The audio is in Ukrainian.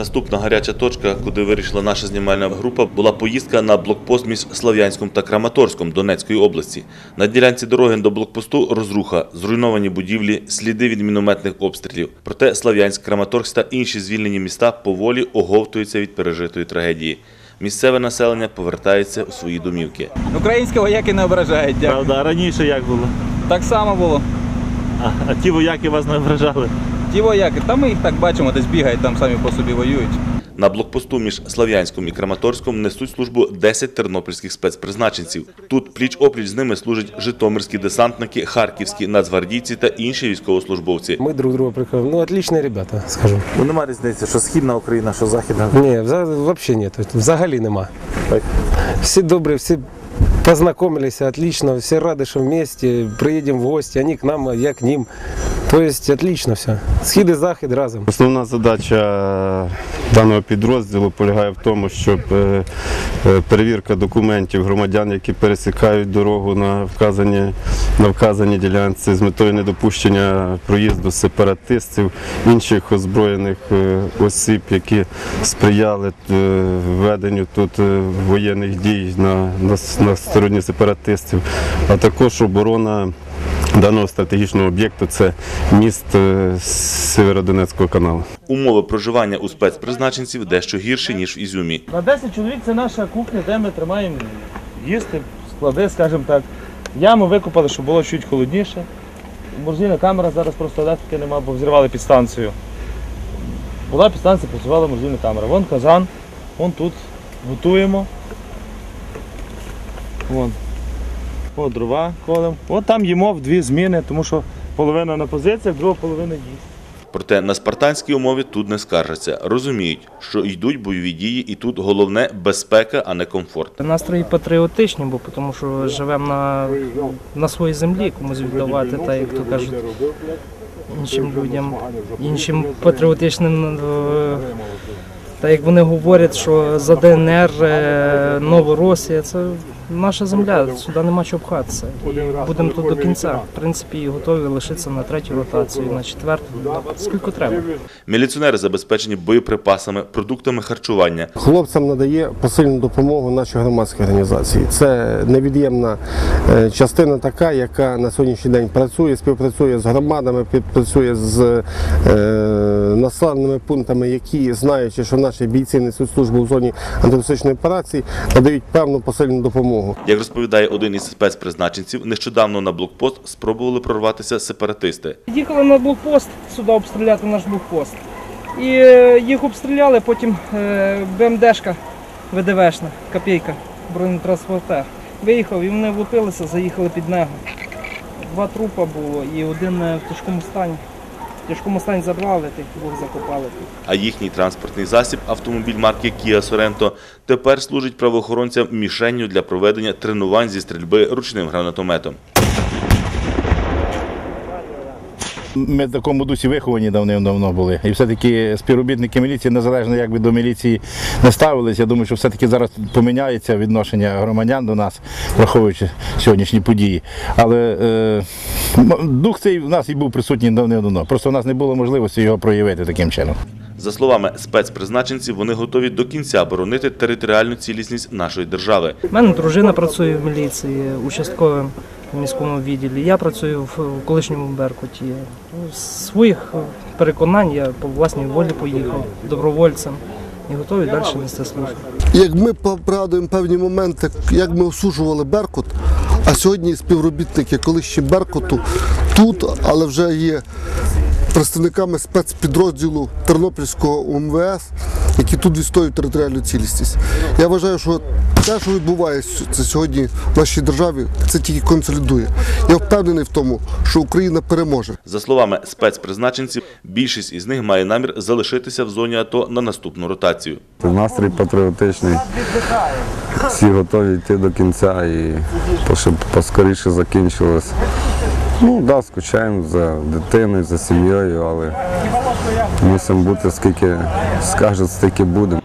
Наступна гаряча точка, куди вирішила наша знімальна група, була поїздка на блокпост між Слов'янськом та Краматорськом Донецької області. На ділянці дороги до блокпосту розруха, зруйновані будівлі, сліди від мінометних обстрілів. Проте Слов'янськ, Краматорськ та інші звільнені міста поволі оговтуються від пережитої трагедії. Місцеве населення повертається у свої домівки. Українські вояки не ображають, дякую. Правда, а раніше як було? Так само було. А, а ті вояки вас не вражали? Ті вояки, та ми їх так бачимо, десь бігають, там самі по собі воюють. На блокпосту між Слав'янськом і Краматорськом несуть службу 10 тернопільських спецпризначенців. Тут пліч-опліч з ними служать житомирські десантники, харківські нацгвардійці та інші військовослужбовці. Мы друг друга прикрываем. Ну, отличные ребята, скажу. Ну нема різниці, що східна Україна, що західна. Ні, вза- взагалі нет. Взагалі нема. Так. Всі добрі, всі познакомилися отлично, всі раді, що вместе, приїдемо в гості, вони к нам, а я к ним. Тобто отлично все. Схід і захід разом. Основна задача даного підрозділу полягає в тому, щоб е, е, перевірка документів громадян, які пересікають дорогу на вказані, на вказаній ділянці з метою недопущення проїзду сепаратистів, інших озброєних е, осіб, які сприяли е, введенню тут е, воєнних дій на, на, на стороні сепаратистів, а також оборона. Даного стратегічного об'єкту це міст е, Северодонецького каналу. Умови проживання у спецпризначенців дещо гірші ніж в Ізюмі. На 10 чоловік це наша кухня, де ми тримаємо їсти, склади, скажімо так. Яму викопали, щоб було чуть холодніше. Морзійна камера зараз просто електрики нема, бо взірвали підстанцію. Була підстанція, працювала морзійна камера. Вон казан, вон тут готуємо. Вон. О, дрова колем. От там їмо в дві зміни, тому що половина на позиціях, друга половина їсть. Проте на спартанські умови тут не скаржаться. Розуміють, що йдуть бойові дії, і тут головне безпека, а не комфорт. Настрої патріотичні, бо тому що живемо на, на своїй землі, комусь віддавати, та як то кажуть, іншим людям, іншим патріотичним. Та як вони говорять, що за ДНР, е, Новоросія, це наша земля, сюди нема чого пхатися. Будемо тут до кінця. В принципі, готові лишитися на третю ротацію, на четверту, скільки треба. Міліціонери забезпечені боєприпасами, продуктами харчування. Хлопцям надає посильну допомогу наші громадські організації. Це невід'ємна е, частина така, яка на сьогоднішній день працює, співпрацює з громадами, співпрацює з е, населеними пунктами, які, знаючи, що наші бійці несуть службу в зоні антитерористичної операції, надають певну посильну допомогу. Як розповідає один із спецпризначенців, нещодавно на блокпост спробували прорватися сепаратисти. Їхали на блокпост сюди обстріляти наш блокпост. І е, їх обстріляли, потім е, БМДшка ВДВшна, копійка, бронетранспортер. Виїхав і вони влупилися, заїхали під нього. Два трупа було і один е, в тяжкому стані. В тяжкому стані забрали, тих двох закопали. А їхній транспортний засіб, автомобіль марки Kia Sorento, тепер служить правоохоронцям мішенню для проведення тренувань зі стрільби ручним гранатометом. Ми в такому дусі виховані давним-давно були. І все-таки співробітники міліції, незалежно як би до міліції не ставилися, я думаю, що все-таки зараз поміняється відношення громадян до нас, враховуючи сьогоднішні події. Але е, дух цей в нас і був присутній давним-давно. Просто в нас не було можливості його проявити таким чином. За словами спецпризначенців, вони готові до кінця боронити територіальну цілісність нашої держави. У мене дружина працює в міліції, участковим в міському відділі. Я працюю в колишньому Беркуті. Ну, З своїх переконань я по власній волі поїхав добровольцем і готовий далі нести службу. Як ми пригадуємо певні моменти, як ми осуджували Беркут, а сьогодні співробітники колишні Беркуту тут, але вже є представниками спецпідрозділу Тернопільського УМВС, які тут відстоюють територіальну цілісність. Я вважаю, що те, що відбувається це сьогодні в нашій державі, це тільки консолідує. Я впевнений в тому, що Україна переможе. За словами спецпризначенців, більшість із них має намір залишитися в зоні АТО на наступну ротацію. Настрій патріотичний. Всі готові йти до кінця і щоб поскоріше закінчилось. Ну, да, скучаємо за дитиною, за сім'єю, але мусимо бути скільки скажуть, стільки будемо.